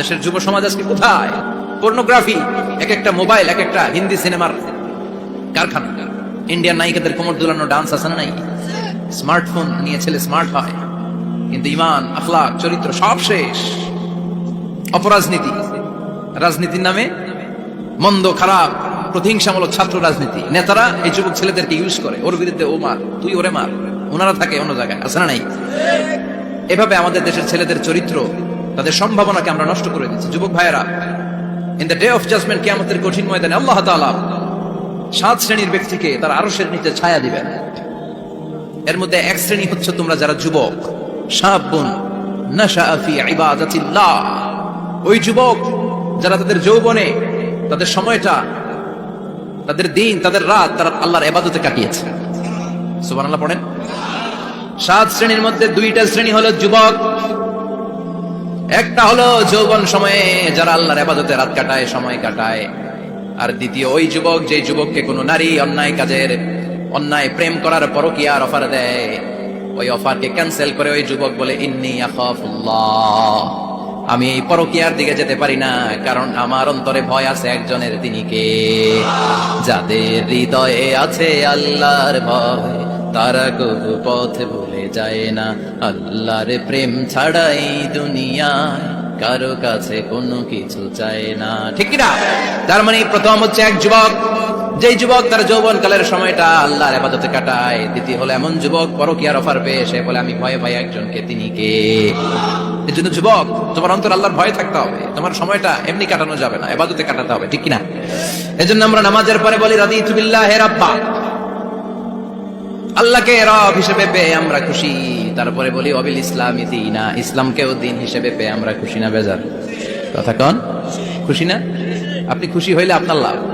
দেশের যুব সমাজ আজকে কোথায়? পর্নোগ্রাফি এক একটা মোবাইল এক একটা হিন্দি সিনেমার কারখানা। ইন্ডিয়ান নায়িকাদের কোমর দুলানো ডান্স আছে না নাই? স্মার্টফোন নিয়ে ছেলে স্মার্ট হয়। কিন্তু ইমান আখলাক চরিত্র সব শেষ। অপরাজনীতি, রাজনীতির নামে মন্দ, খারাপ, প্রতিহিংসামূলক ছাত্র রাজনীতি। নেতারা এই যুবক ছেলেদেরকে ইউজ করে। ওর বিরুদ্ধে ও মার, তুই ওরে মার। ওনারা থাকে অন্য জায়গায়, আছে না নাই? এভাবে আমাদের দেশের ছেলেদের চরিত্র তাদের সম্ভাবনাকে আমরা নষ্ট করে দিচ্ছি। যুবক ভাইয়েরা in the day of judgement কিয়ামতের কঠিন ময়দানে আল্লাহ তাআলা সাত শ্রেণির ব্যক্তিকে তার আরও নিচে ছায়া দিবেন। এর মধ্যে এক শ্রেণি হচ্ছে তোমরা যারা যুবক ইবাদাতিল্লাহ। ওই যুবক যারা তাদের যৌবনে, তাদের সময়টা, তাদের দিন, তাদের রাত তারা আল্লাহর ইবাদতে কাটিয়েছে। সুবহানাল্লাহ পড়েন। সাত শ্রেণির মধ্যে দুইটা শ্রেণি হলো যুবক একটা হলো যৌবন সময়ে যারা আল্লাহর ইবাদতে রাত কাটায়, সময় কাটায়। আর দ্বিতীয়, ওই যুবক যে যুবককে কোনো নারী অন্যায় কাজের, অন্যায় প্রেম করার পরও কি আর অফার দেয়, ওই অফারকে ক্যান্সেল করে ওই যুবক বলে, ইন্নি আমি এই পরকিয়ার দিকে যেতে পারি না, কারণ আমার অন্তরে ভয় আছে একজনের তিনি কে? যাদের হৃদয়ে আছে আল্লাহর ভয়। তারা কবু পথ ভুলে যায় না। আল্লাহর প্রেম ছাড়াই দুনিয়ায় কারও কাছে কোনো কিছু চায় না। ঠিক না তার মানে প্রথম হচ্ছে এক যুবক। যেই যুবক তার যৌবন কালের সময়টা আল্লাহর আবাদতে কাটায়। দ্বিতীয় হলো এমন যুবক পরকিয়ার অফার পেয়ে সে বলে, আমি ভয়ে ভয়ে একজনকে তিনি কে এই জন্য যুবক, তোমার অন্তর আল্লাহর ভয় থাকতে হবে। তোমার সময়টা এমনি কাটানো যাবে না এবাদতে কাটাতে হবে। ঠিক কিনা? এজন্য আমরা নামাজের পরে বলি রাদি তুবিল্লাহ হে রাব্বা। আল্লাহকে রব হিসেবে পেয়ে আমরা খুশি। তারপরে বলি, অবিল ইসলাম দিনা। ইসলামকেও দিন হিসেবে পেয়ে আমরা খুশি না, বেজার। কথা কন, খুশি না? আপনি খুশি হইলে আপনার লাভ।